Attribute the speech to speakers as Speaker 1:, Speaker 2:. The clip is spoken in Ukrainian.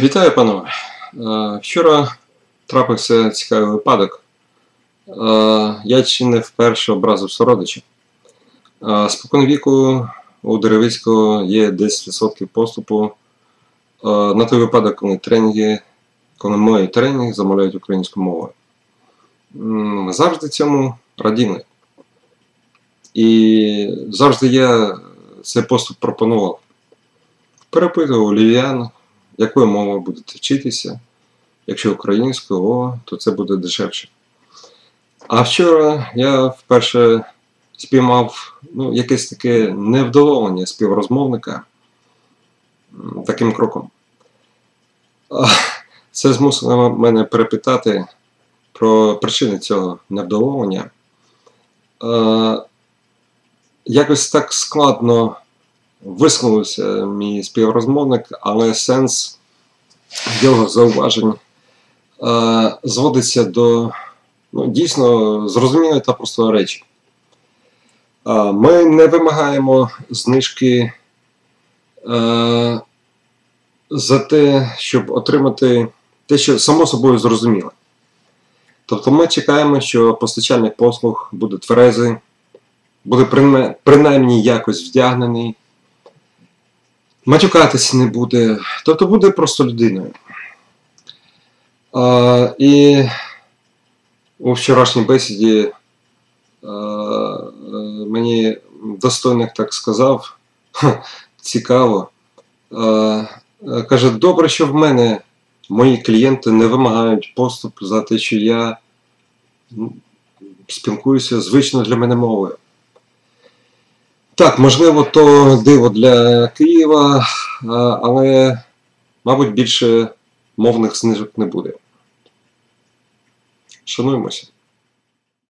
Speaker 1: Вітаю, панове. Е, Вчора трапився цікавий випадок. Е, Я чи не вперше образив сородича. Е, Спокон віку у Деревицького є 10% поступу на той випадок, коли тренінги, коли мої тренінги замовляють українською мовою. Завжди цьому раділи. І завжди я цей поступ пропонував. Перепитував львів'ян, якою мовою будете вчитися. Якщо українською, то це буде дешевше. А вчора я вперше спіймав ну, якесь таке невдоволення співрозмовника таким кроком. Це змусило мене перепитати про причини цього невдоволення. Якось так складно висловився мій співрозмовник, але сенс його зауважень е, зводиться до ну, дійсно зрозумілої та простої речі. Е, ми не вимагаємо знижки е, за те, щоб отримати те, що само собою зрозуміло. Тобто ми чекаємо, що постачальник послуг буде тверезий, буде принаймні якось вдягнений, матюкатися не буде, тобто буде просто людиною. А, і у вчорашній бесіді е, мені достойник так сказав, «Ха, цікаво. Е, каже, добре, що в мене мої клієнти не вимагають поступ за те, що я спілкуюся звично для мене мовою. Так, можливо, то диво для Києва, але, мабуть, більше мовних знижок не буде. Шануємося.